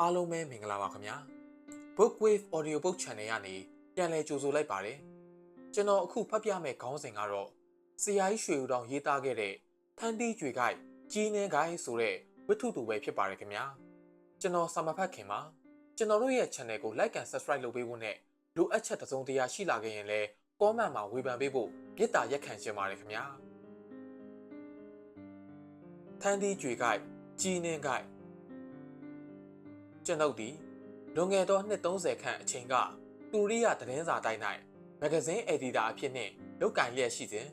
အားလုံးပဲမင်္ဂလာပါခင်ဗျာ Bookwave Audio Book Channel ကနေပြန်လည်ကြိုဆိုလိုက်ပါတယ်ကျွန်တော်အခုဖတ်ပြမယ့်ခေါင်းစဉ်ကတော့ဆရာကြီးရွှေဦးတောင်ရေးသားခဲ့တဲ့ထန်းတီးကြွေကိုက်ကြီးနှင်းကိုက်ဆိုတဲ့ဝတ္ထုတူပဲဖြစ်ပါတယ်ခင်ဗျာကျွန်တော်စာမဖတ်ခင်ပါကျွန်တော်တို့ရဲ့ channel ကို like and subscribe လုပ်ပေးဖို့နဲ့လိုအပ်ချက်တစ်စုံတစ်ရာရှိလာခဲ့ရင်လည်း comment မှာဝေဖန်ပေးဖို့မေတ္တာရက်ခံချင်ပါတယ်ခင်ဗျာထန်းတီးကြွေကိုက်ကြီးနှင်းကိုက် ကျွန်ုပ်သည်လွန်ခဲ့သောနှစ်30ခန့်အချိန်ကတူရိယသတင်းစာတိုင်း၌မဂဇင်းအယ်ဒီတာအဖြစ်နှင့်လုပ်ကင်လျက်ရှိစဉ်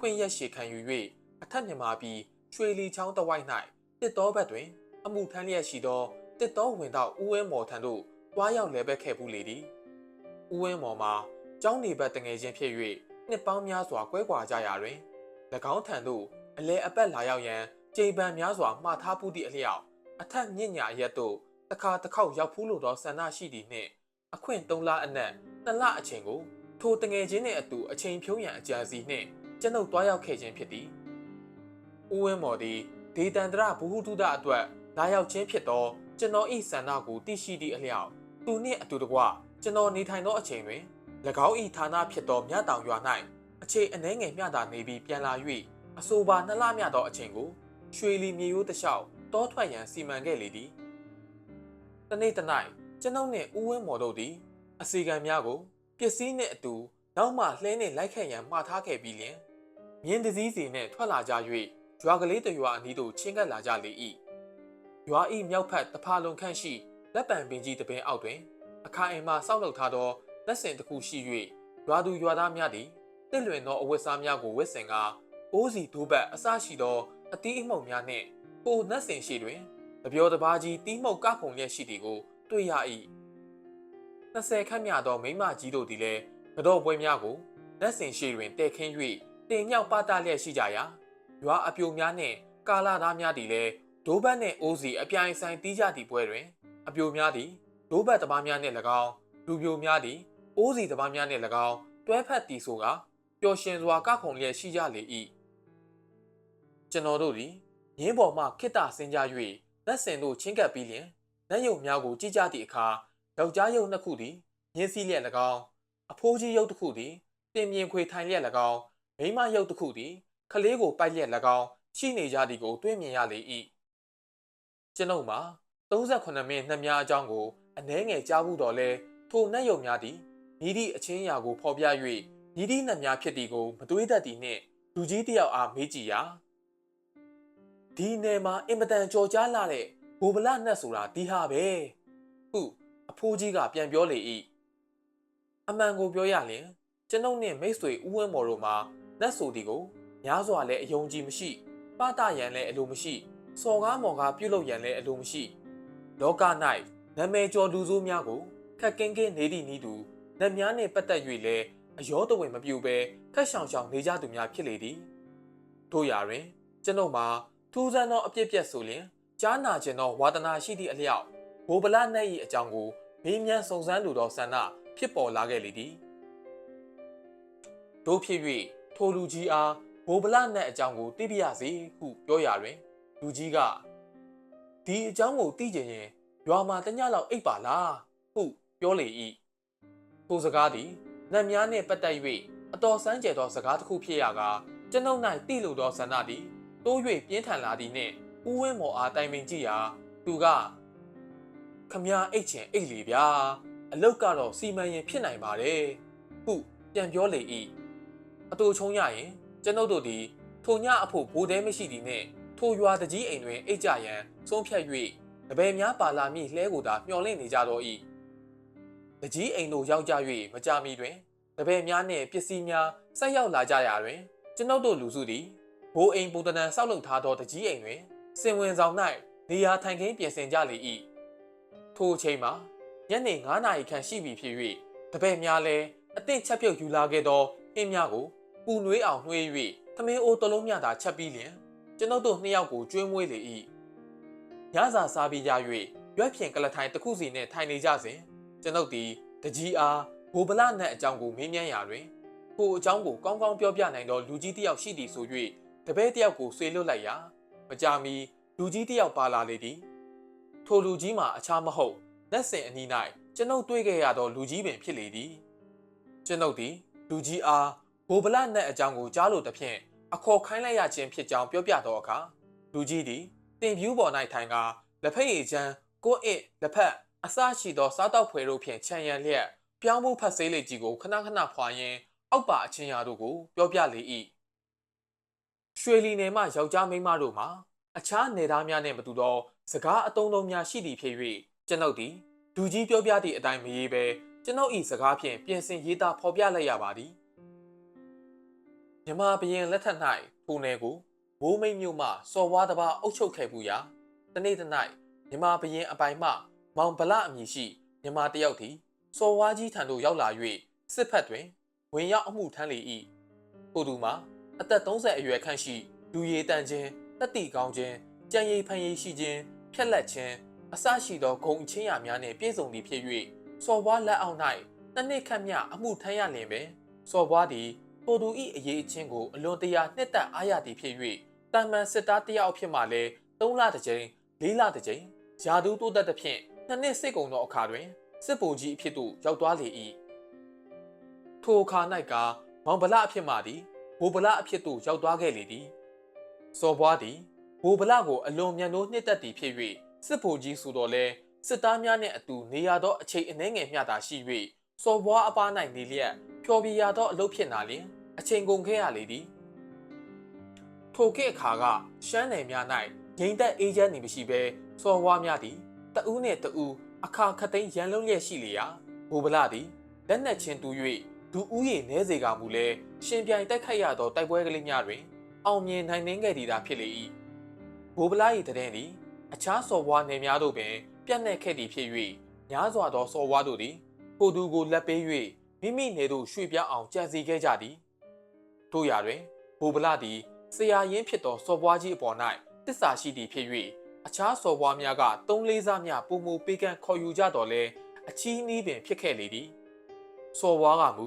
ခွင့်ရက်ရှေခံယူ၍အထက်မြန်မာပြည်ရွှေလီချောင်းတဝိုက်၌တစ်တော်ဘက်တွင် အမှုထမ်းလျက်ရှိသောတစ်တော်ဝင်တော့ဦးဝင်းမော်ထံသို့တွားရောက်လဲဘက်ခဲ့ဘူးလေသည်ဦးဝင်းမော်မှာကျောင်းနေဘက်တငယ်ချင်းဖြစ်၍နှစ်ပေါင်းများစွာကွဲကွာကြရာတွင်၎င်းထံသို့အလဲအပတ်လာရောက်ရန်ကြိမ်ပန်များစွာမှားထားပူသည့်အလျောက်အထက်မြင့်ညာရက်သို့ တခါတစ်ခေါက်ရောက်ဖူးလို့သောဆန္ဒရှိသည်နှင့်အခွင့်၃လအနက်၂လအချိန်ကိုထိုတငယ်ချင်းနှင့်အတူအချိန်ဖြုံးရန်အကြံစီနှင့်ကျွန်ုပ်တွားရောက်ခဲ့ခြင်းဖြစ်သည်။ဦးဝင်းမော်သည်ဒေတန္တရဘ ഹു တုဒအတွက်လာရောက်ခြင်းဖြစ်သောကျွန်တော်၏ဆန္ဒကိုသိရှိသည့်အလျောက်သူနှင့်အတူတကွကျွန်တော်နေထိုင်သောအချိန်တွင်၎င်း၏ဌာနဖြစ်သောမြတောင်ရွာ၌အခြေအနှဲငယ်မျှသာနေပြီးပြန်လာ၍အဆိုပါနှစ်လမျှသောအချိန်ကိုရွှေလီမြေရိုးတစ်လျှောက်တောထွက်ရန်စီမံခဲ့လေသည် တနေ့တနိုင်ကျွန်ုပ်နှင့်ဦးဝင်းမော်တို့သည် အစီကံများကိုပစ္စည်းနှင့်အတူနောက်မှလှဲနှင့်လိုက်ခဲ့ရန်မှားထားခဲ့ပြီးလျှင်မြင်းတစည်းစီနှင့်ထွက်လာကြ၍ရွာကလေးတစ်ရွာအနီးသို့ချင်းကပ်လာကြလေ၏ရွာ၏မြောက်ဖက်တဖာလုံခန့်ရှိလက်ပံပင်ကြီးတစ်ပင်အောက်တွင် အခါအိမ်မှစောက်လုပ်ထားသောလက်စင်တစ်ခုရှိ၍ရွာသူရွာသားများသည်တစ်လွင်သောအဝတ်စားများကိုဝတ်ဆင်ကာအိုးစီဒိုးဘက်အစရှိသောအတီးအမှုန်များနှင့်ပိုနက်စင်ရှိတွင် တပြောတပါးကြီးတီးမှုတ်ကခုန်လျက်ရှိသည်ကိုတွေ့ရ၏20ခန့်မြသောမိမကြီးတို့သည်လည်းကတော့ပွဲများကိုလက်စင်ရှိတွင်တဲခင်း၍တင်မြောက်ပတလျက်ရှိကြရာရွာအပြိုများနှင့်ကာလာသားများသည်လည်းဒိုးဘတ်နှင့်အိုးစီအပြိုင်ဆိုင်တီးကြသည့်ပွဲတွင် အပြိုများသည်ဒိုးဘတ်တပားများနှင့်၎င်းလူပြိုများသည်အိုးစီတပားများနှင့်၎င်းတွဲဖက်တီဆိုကပျော်ရွှင်စွာကခုန်လျက်ရှိကြလေ၏ကျွန်တော်တို့သည်ရင်းပေါ်မှခိတ္တဆင်းကြ၍ လက်စင်တို့ချင်းကပ်ပြီးလျင်လက်ရုပ်များကိုကြည့်ကြသည့်အခါယောက်ျားရုပ်နှစ်ခုသည်မြင်းစည်းလျက်၎င်းအဖိုးကြီးရုပ်တစ်ခုသည်တင်မြင်ခွေထိုင်လျက်၎င်းမိန်းမရုပ်တစ်ခုသည်ခလေးကိုပိုက်လျက်၎င်းရှိနေကြသည်ကိုတွေ့မြင်ရလေ၏ကျွန်ုပ်မှာ38မိနစ်နှစ်များအကြောင်းကိုအနှဲငယ်ကြားဘူးတော်လဲထိုနတ်ရုပ်များသည်မိသည့်အချင်းအရာကိုဖော်ပြ၍မိသည့်နတ်များဖြစ်သည်ကိုမတွေးတတ်သည်နှင့်လူကြီးတစ်ယောက်အားမေးကြည့်ရာ ဒီနယ်မှာအင်မတန်ကြော်ကြားလာတဲ့ဘိုဗလနတ်ဆိုတာဒီဟာပဲဟုအဖိုးကြီးကပြန်ပြောလေ၏အမှန်ကိုပြောရလျင်ကျွန်ုပ်နှင့်မိတ်ဆွေဦးဝင်းမော်တို့မှာနတ်ဆိုဒီကိုများစွာလည်းအယုံကြည်မရှိပတရန်လည်းအလိုမရှိစော်ကားမော်ကားပြုတ်လုပ်ရန်လည်းအလိုမရှိလောက၌နာမည်ကျော်လူဆိုးများကိုခက်ကင်းကင်းနေသည့်နည်းတူလက်များနှင့်ပတ်သက်၍လည်းအယောတဝင်မပြူဘဲခက်ဆောင်ဆောင်နေကြသူများဖြစ်လေသည်တို့ရာတွင် ကျွန်ုပ်မှာ ထူးဆန်းသောအပြစ်ပြက်ဆိုလျင်ကြားနာခြင်းသောဝါဒနာရှိသည့်အလျောက်ဘိုဗလနတ်၏အကြောင်းကိုမေးမြန်းစုံစမ်းလိုသောဆန္ဒဖြစ်ပေါ်လာခဲ့လေသည်တို့ဖြစ်၍ထိုလူကြီးအားဘိုဗလနတ်အကြောင်းကိုသိပြရစေဟုပြောရာတွင် လူကြီးကဒီအကြောင်းကိုသိကြရင်ရွာမှာတညလောက်အိပ်ပါလားဟုပြောလေ၏ထိုစကားသည်နတ်များနှင့်ပတ်သက်၍အတော်ဆန်းကျယ်သောစကားတစ်ခုဖြစ်ရကာကျွန်ုပ်၌တိလိုသောဆန္ဒသည် တိုး၍ပြင်းထန်လာသည်နှင့်ဦးဝင်းမော်အားတိုင်ပင်ကြည့်ရာသူကခမည်းအိတ်ချင်အိတ်လေဗျာအလုတ်ကတော့စီမံရင်ဖြစ်နိုင်ပါတယ်ဟုပြန်ပြောလေ၏အတူချုံရရင်ကျွန်ုပ်တို့သည်ထိုညအဖို့ဘိုးတဲမရှိသည်နှင့်ထိုရွာတကြီးအိမ်တွင်အိတ်ကြရန်ဆုံးဖြတ်၍တပည့်များပါလာမည့်လှဲကိုသာမျှော်လင့်နေကြတော့၏တကြီးအိမ်တို့ရောက်ကြ၍မကြမီတွင်တပည့်များနှင့်ပစ္စည်းများဆက်ရောက်လာကြရာတွင်ကျွန်ုပ်တို့လူစုသည် ဘိုးအိမ်ပုံတံဆောက်လုပ်ထားသောတကြီးအိမ်တွင်စင်ဝင်ဆောင်၌နေရာထိုင်ခင်းပြင်ဆင်ကြလေ၏ထိုအချိန်မှာညနေ9နာရီခန့်ရှိပြီဖြစ်၍တပည့်များလည်းအသင့်ချက်ပြုတ်ယူလာခဲ့သောအင်းများကိုပူနွေးအောင်နှွေး၍သမင်းအိုးတစ်လုံးမျှသာချက်ပြီးလျင်ကျွန်ုပ်တို့နှစ်ယောက်ကိုကျွေးမွေးလေ၏ညစာစားပြီးကြ၍ရွက်ဖြင်ကလထိုင်တစ်ခုစီနှင့်ထိုင်နေကြစဉ်ကျွန်ုပ်သည်တကြီးအားဘိုဗလနတ်အကြောင်းကိုမေးမြန်းရာတွင်ကိုအကြောင်းကိုကောင်းကောင်းပြောပြနိုင်သောလူကြီးတစ်ယောက်ရှိသည်ဆို၍ တပည့်တစ်ယောက်ကိုဆွေလွတ်လိုက်ရာမကြာမီလူကြီးတစ်ယောက်ပါလာလေသည်ထထိုလူကြီးမှာအခြားမဟုတ်လက်စင်အနီး၌ကျွန်ုပ်တွေ့ခဲ့ရသောလူကြီးပင်ဖြစ်လေသည်ကျွန်ုပ်သည်လူကြီးအားဘိုဗလနတ်အကြောင်းကိုကြားလို့တဖြင့်အခေါ်ခိုင်းလိုက်ရခြင်းဖြစ်ကြောင်းပြောပြသောအခါလူကြီးသည်တင်ပြူးပေါ်၌ထိုင်ကာလက်ဖက်ရည်ချမ်းကိုအစ်လက်ဖက်အစရှိသောစားတောက်ဖွယ်တို့ဖြင့်ခြံရံလျက်ပြောင်းမှုဖတ်ဆေးလေးကြီးကိုခဏခဏဖွာရင်းအောက်ပါအချင်းရာတို့ကိုပြောပြလေ၏ ရွှေလီနယ်မှယောက်ျားမိန်းမတို့မှာအခြားနယ်သားများနှင့်မတူသောစကားအတုံးလုံးများရှိသည်ဖြစ်၍ကျွန်ုပ်သည်လူကြီးပြောပြသည့်အတိုင်းမရေးဘဲကျွန်ုပ်၏စကားဖြင့်ပြင်ဆင်ရေးသားဖော်ပြလိုက်ရပါသည်မြမဘရင်လက်ထက်၌ထိုနယ်ကိုဘိုးမိတ်မြို့မှစော်ဝါးတစ်ပါးအုပ်ချုပ်ခဲ့မှုရာတနေ့တစ်၌မြမဘရင်အပိုင်မှ မောင်ဗလအမည်ရှိမြမတယောက်သည်စော်ဝါးကြီးထံသို့ရောက်လာ၍စစ်ဖက်တွင်ဝင်ရောက်အမှုထမ်းလေ၏ထို့သူမှာ အသက်30အရွယ်ခန့်ရှိလူရည်တန်ခြင်းတက်တီကောင်းခြင်းကြံရည်ဖန်ရည်ရှိခြင်းဖြက်လက်ခြင်းအစရှိသောဂုံအချင်းရာများနှင့်ပြည့်စုံသည်ဖြစ်၍စော်ဘွားလက်အောက်၌တစ်နှစ်ခန့်မြအမှုထမ်းရလျင်ပင်စော်ဘွားသည်ထိုသူ၏အရေးအချင်းကိုအလွန်တရာနှစ်သက်အားရသည်ဖြစ်၍တာမန်စစ်သားတစ်ယောက်ဖြစ်မှလည်း၃လတစ်ကြိမ်၄လတစ်ကြိမ်ယာဒူးတိုးတက်သဖြင့်နှစ်နှစ်စိတ်ကုန်သောအခါတွင်စစ်ဗိုလ်ကြီးအဖြစ်သို့ရောက်သွားလေ၏ထိုအခါ၌ကမောင်ဗလအဖြစ်မှသည် ဘိုဗလအဖြစ်သို့ရောက်သွားခဲ့လေသည်စော်ဘွားသည်ဘိုဗလကိုအလွန်မြန်လို့နှစ်သက်သည်ဖြစ်၍စစ်ဗိုလ်ကြီးဆိုတော်လဲစစ်သားများနှင့်အတူနေရသောအချိန်အနှဲငယ်မျှသာရှိ၍စော်ဘွားအပား၌နေလျက်ဖျော်ပြရသောအလုပ်ဖြစ်နာလျင်အချိန်ကုန်ခဲ့ရလေသည်ထိုခေတ်အခါကရှမ်းနယ်များ၌ငိမ့်သက်အေးချမ်းနေမရှိဘဲစော်ဘွားများသည်တဦးနှင့်တဦးအခါခသိန်းရန်လုံးလျက်ရှိလေရာဘိုဗလသည်လက်နက်ချင်းတူ၍ ဒူဦးရည်နဲစေကမူလဲရှင်ပြိုင်တိုက်ခိုက်ရသောတိုက်ပွဲကလေးများတွင် အောင်မြင်နိုင်နှင်းခဲ့သည်သာဖြစ်လေ၏ဘိုဗလာ၏တည်သည်အခြားစော်ဘွားနယ်များတို့ပင်ပြန့်နှံ့ခဲ့သည်ဖြစ်၍များစွာသောစော်ဘွားတို့သည်ကိုသူကိုလက်ပေး၍မိမိနေသို့ရွှေ့ပြောင်းအောင်ကြံစည်ခဲ့ကြသည်တို့ရာတွင်ဘိုဗလာသည်ဆရာရင်းဖြစ်သောစော်ဘွားကြီးအပေါ်၌တစ္ဆာရှိသည်ဖြစ်၍အခြားစော်ဘွားများကသုံးလေးစားများပုံမူပေးကမ်းခေါ်ယူကြတော်လဲအချီးနှီးပင်ဖြစ်ခဲ့လေသည် စော်ဘွားကမူ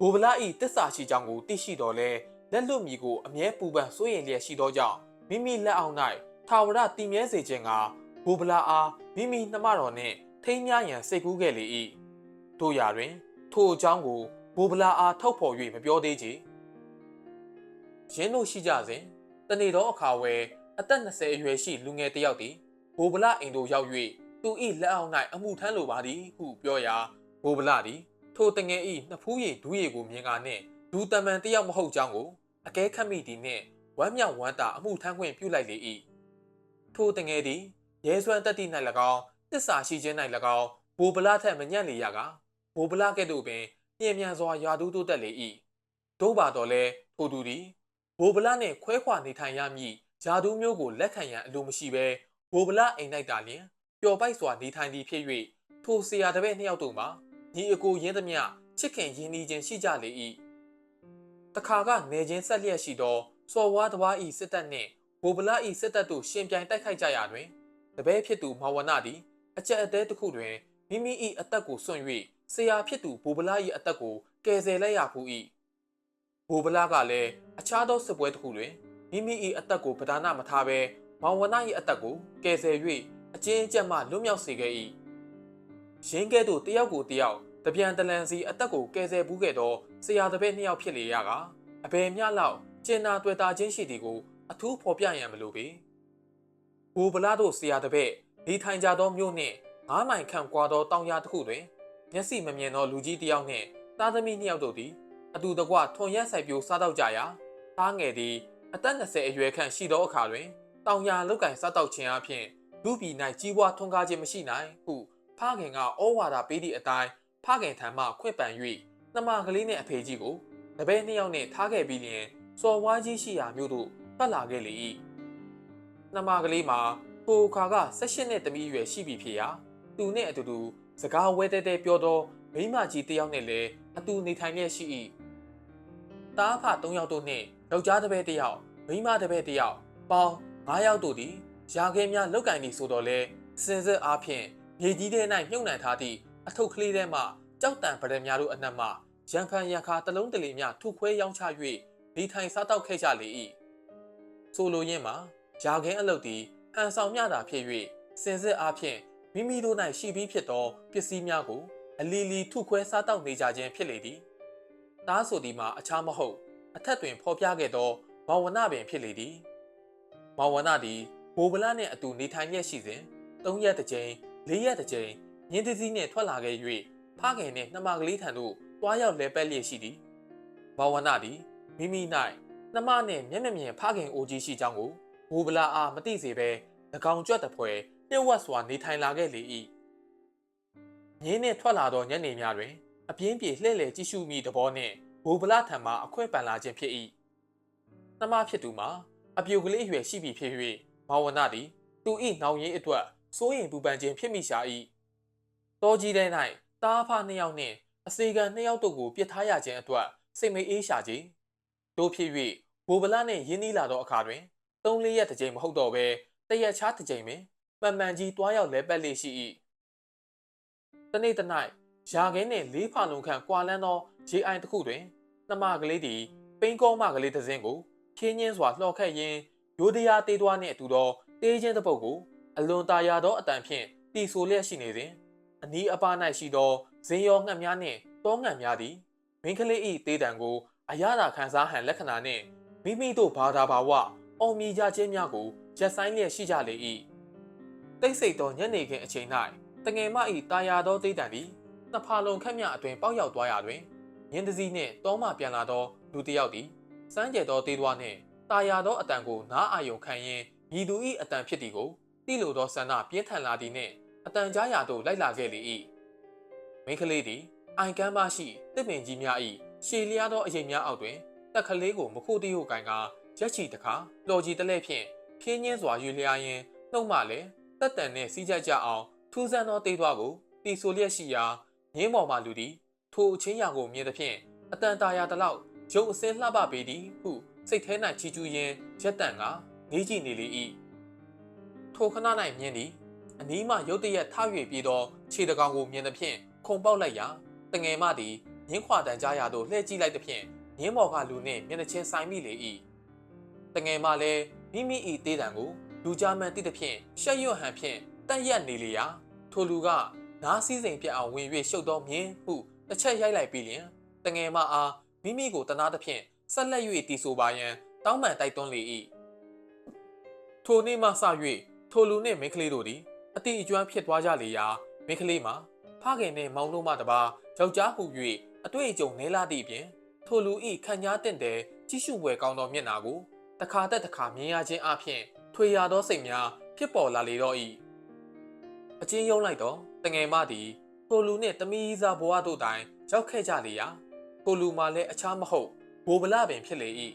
ဘိုဗလာ၏တစ္ဆာရှိကြောင်းကိုသိရှိတော်လဲလက်လွတ်မီကိုအမြဲပူပန်စိုးရင်လျက်ရှိသောကြောင့်မိမိလက်အောက်၌ထာဝရတည်မြဲစေခြင်းကဘိုဗလာအားမိမိနှမတော်နှင့်ထိမ်းမြရန်စိတ်ကူးခဲ့လေ၏တို့ရာတွင် ထိုအကြောင်းကိုဘိုဗလာအားထုတ်ဖော်၍မပြောသေးချေရင်းတို့ရှိကြစဉ်တနေ့သောအခါဝဲအသက်20အရွယ်ရှိလူငယ်တစ်ယောက်သည်ဘိုဗလာအိမ်သို့ရောက်၍သူ၏လက်အောက်၌အမှုထမ်းလိုပါသည်ဟုပြောရာဘိုဗလာသည် ထိုတငယ်ဤနှစ်ဖူးရည်ဒူးရည်ကိုမြင်ကာနှင့်ဒူတမန်တယောက်မဟုတ်ကြောင်းကိုအကဲခတ်မိသည်နှင့်ဝမ်းမြောက်ဝမ်းသာအမှုထမ်းခွင့်ပြုလိုက်လေ၏ထိုတငယ်သည်ရဲစွမ်းတက်သည့်၌၎င်းတစ္ဆာရှိခြင်း၌၎င်းဘိုဗလာထက်မညံ့လေရကဘိုဗလာကဲ့သို့ပင်ပြင်းပြန်စွာယာဒူးတိုးတက်လေ၏တို့ပါတော့လဲထိုသူသည်ဘိုဗလာနှင့်ခွဲခွာနေထိုင်ရမည်ယာဒူးမျိုးကိုလက်ခံရန်အလိုမရှိဘဲဘိုဗလာအိမ်၌သာလျှင်ပျော်ပိုက်စွာနေထိုင်သည်ဖြစ်၍ထိုဆရာတပည့်နှစ်ယောက်တို့မှာ ညီအကိုရင်းသမျှချစ်ခင်ရင်းနှီးခြင်းရှိကြလေ၏တခါကနေချင်းဆက်လျက်ရှိသောစော်ဝါးတဝါဤစစ်တပ်နှင့်ဘိုဗလာဤစစ်တပ်တို့ရှင်ပြိုင်တိုက်ခိုက်ကြရာတွင်တပည့်ဖြစ်သူမောင်ဝနသည်အကြက်အသေးတစ်ခုတွင်မိမိ၏အသက်ကိုစွန့်၍ဆရာဖြစ်သူဘိုဗလာ၏အသက်ကိုကယ်ဆယ်လိုက်ရဖူး၏ဘိုဗလာကလည်းအခြားသောစစ်ပွဲတစ်ခုတွင်မိမိ၏အသက်ကိုပဒါနမထားဘဲမောင်ဝန၏အသက်ကိုကယ်ဆယ်၍အကျဉ်းအကျပ်မှလွတ်မြောက်စေခဲ့၏ ရင်းကဲ့သို့တယောက်ကိုတယောက်တပြန်တလန်စီအသက်ကိုကယ်ဆယ်ဘူးခဲ့သောဆရာတပည့်နှစ်ယောက်ဖြစ်လေရကအဘယ်မျှလောက်ကျင်နာတွေ့တာချင်းရှိသည်ကိုအထူးဖော်ပြရန်မလိုပေဘူဗလာတို့ဆရာတပည့်ဒီထိုင်ကြသောမြို့နှင့်ငားမိုင်ခန့်ကွာသောတောင်ရတစ်ခုတွင်မျက်စိမမြင်သောလူကြီးတစ်ယောက်နှင့်သားသမီးနှစ်ယောက်တို့သည်အတူတကွထွန်ရက်ဆိုင်ပြိုစားတော့ကြရာသားငယ်သည်အသက်20အရွယ်ခန့်ရှိသောအခါတွင်တောင်ရလောက်ကင်စားတော့ခြင်းအပြင်လူပြည်၌ကြီးပွားထွန်းကားခြင်းမရှိနိုင်ဟု ဖခင်ကဩဝါဒပေးသည့်အတိုင်းဖခင်ထံမှခွင့်ပန်၍နှမကလေးနှင့်အဖေကြီးကိုတပည့်နှစ်ယောက်နှင့်ထားခဲ့ပြီးလျင်စော်ဝါးကြီးရှိရာမြို့သို့ပတ်လာခဲ့လေ၏နှမကလေးမှာကိုခါက16နှစ်သမီးရွယ်ရှိပြီဖြစ်ရာသူနှင့်အတူတူစကားဝဲတဲတဲပြောသောမိမကြီးတစ်ယောက်နှင့်လည်းအတူနေထိုင်လျက်ရှိ၏တားဖ3ယောက်တို့နှင့်ယောက်ျားတစ်ပည့်တစ်ယောက်မိန်းမတစ်ပည့်တစ်ယောက်ပေါင်း9ယောက်တို့သည်ရာခဲများလောက်ကင်သည်ဆိုတော့လဲစင်စစ်အားဖြင့် မြေကြီးထဲ၌မြုပ်နှံထားသည့်အထုပ်ကလေးထဲမှကြောက်တံပရများတို့အနက်မှရန်ဖန်ရန်ခါတလုံးတလီများထုခွဲရောင်းချ၍ဒီထိုင်စားတောက်ခဲ့ကြလေ၏ဆိုလိုရင်းမှာယာခင်းအလုတ်သည်ဟန်ဆောင်မြတာဖြစ်၍စင်စစ်အားဖြင့်မိမိတို့၌ရှိပြီးဖြစ်သောပစ္စည်းများကို အလီလီထုခွဲစားတောက်နေကြခြင်းဖြစ်လေသည်။သားဆိုဒီမှာအခြားမဟုတ် အထက်တွင်ဖော်ပြခဲ့သောမောင်ဝနပင်ဖြစ်လေသည်။မောင်ဝနသည်ဘိုဗလာနှင့်အတူနေထိုင်လျက်ရှိစဉ်၃ရက်တစ်ကြိမ် ၄ရက်တစ်ကြိမ်ညင်းသစီးနှင့်ထွက်လာခဲ့၍ဖခင်နှင့်နှမကလေးထံသို့တွားရောက်လဲပက်လျက်ရှိသည်။မောင်ဝနသည်မိမိ၌နှမနှင့်မျက်မျက်မြင်ဖခင်အိုကြီးရှိကြောင်းကိုဘိုဗလာအားမသိစေဘဲ၎င်းကြွက်တဖွဲနှိမ့်ဝတ်စွာနေထိုင်လာခဲ့လေ၏။ညင်းနှင့်ထွက်လာသောညနေများတွင် အပြင်းပြေလှည့်လည်ကြည့်ရှုမိသဘောနှင့်ဘိုဗလာထံမှအခွင့်ပန်လာခြင်းဖြစ်၏။နှမဖြစ်သူမှာအပြိုကလေးအရွယ်ရှိပြီဖြစ်၍မောင်ဝနသည်သူ၏နောင်ရင်းအတွက် စိုးရင်ပူပန်ခြင်းဖြစ်မိရှာ၏။တောကြီးထဲ၌တားဖနှစ်ယောက်နှင့်အစေခံနှစ်ယောက်တို့ကိုပြစ်ထားရခြင်းအတွက်စိတ်မအေးရှာခြင်းတို့ဖြစ်၍ဘိုဗလာနှင့်ရင်းနှီးလာသောအခါတွင်သုံးလေးရက်တစ်ကြိမ်မဟုတ်တော့ဘဲတရက်ချားတစ်ကြိမ်ပင်မှန်မှန်ကြီးတွားရောက်လဲပတ်လေးရှိ၏တနေ့တ၌ရာခင်းနှင့်လေးဖာလုံးခန့်ကွာလန်းသောရေအိုင်တစ်ခုတွင်နှမကလေးသည်ပိန်းကောမကလေးတစ်စင်းကိုခင်းချင်းစွာလှော်ခတ်ရင်းရိုးတရားတေးသွားနှင့်အတူသောတေးချင်းတစ်ပုတ်ကို အလွန်ตาရသောအတန်ဖြင့်တီဆိုလျက်ရှိနေစဉ်အနီးအပါး၌ရှိသောဇင်းရောငှက်များနှင့်တောငှက်များသည်မိန်းကလေး၏တေးတံကိုအရသာခံစားဟန်လက္ခဏာနှင့်မိမိတို့ဘာသာဘာဝအောင်မြင်ကြခြင်းများကိုရက်ဆိုင်လျက်ရှိကြလေ၏တိတ်ဆိတ်သောညနေခင်းအချိန်၌တငယ်မ၏တာယာသောတေးတံသည်နှစ်ဖာလုံးခက်မြအတွင်ပေါက်ရောက်သွားရာတွင်ရင်းတစည်းနှင့်တောမှပြန်လာသောလူတစ်ယောက်သည်စမ်းကြဲသောတေးသွားနှင့်တာယာသောအတန်ကိုနားအာယုံခံရင်းမြည်သူ၏အတန်ဖြစ်သည်ကို တိလိုသောဆန္ဒပြင်းထန်လာသည်နှင့်အတန်ကြားရာသို့လိုက်လာခဲ့လေ၏မိန်းကလေးသည်အိုင်ကမ်းမရှိတစ်ပင်ကြီးများ၏ရှည်လျားသောအရင်များအောက်တွင်တက်ကလေးကိုမဖို့တည်းဟုကန်ကရက်ချီတခါလော်ကြီးတလဲဖြင့်ခင်းညင်းစွာယူလျားရင်းနှုတ်မှလည်းတက်တန်နှင့်စီးကြကြအောင်ထူးဆန်းသောတေးသွားကိုတီဆိုလျက်ရှိရာငင်းပေါ်မှလူသည်ထိုအချင်းရာကိုမြင်သဖြင့်အတန်တာယာတလောက်ရုပ်အစင်းလှပပေသည်ဟုစိတ်ထဲ၌ချီကျူးရင်းရက်တန်ကနေကြည့်နေလေ၏ ထိုခဏ၌မြင်သည်အနီးမှရုတ်တရက်ထ၍ပြေးသောခြေတကောင်ကိုမြင်သဖြင့်ခုန်ပေါက်လိုက်ရာတငယ်မသည်ငင်းခွာတန်ကြားရာသို့လှည့်ကြည့်လိုက်သဖြင့်ငင်းမော်ကလူနှင့်မျက်နှာချင်းဆိုင်မိလေ၏တငယ်မလည်းမိမိ၏တေးတံကိုလူကြားမှန်တိသဖြင့်ရှက်ရွံ့ဟန်ဖြင့်တက်ရက်နေလေရာထိုလူကနားစည်းစိမ်ပြတ်အောင်ဝင်၍ရှုပ်သောမြင်းဟုတစ်ချက်ရိုက်လိုက်ပြီးလျင်တငယ်မအားမိမိကိုတနာသဖြင့်ဆက်လက်၍တီဆိုပါရန်တောင်းပန်တိုက်တွန်းလေ၏ထိုနေ့မှစ၍ ထိုလူနှင့်မိန်းကလေးတို့သည်အတိအကျွမ်းဖြစ်သွားကြလေရာမိန်းကလေးမှာဖခင်နှင့်မောင်တို့မှတပါယောက်ျားဟု၍အတွေ့အကြုံနေလာသည့်ပြင်ထိုလူဤခံညားတင့်တဲ့ကြီးစုွယ်ကောင်းသောမျက်နာကိုတခါတက်တခါမြင်ရခြင်းအပြင်ထွေရသောစိတ်များဖြစ်ပေါ်လာလေတော့၏အချင်းယုံလိုက်တော့တငယ်မသည်ထိုလူနှင့်တမီးစားဘဝတို့တိုင်ရောက်ခဲ့ကြလေရာထိုလူမှလည်းအခြားမဟုတ်ဘိုဗလပင်ဖြစ်လေ၏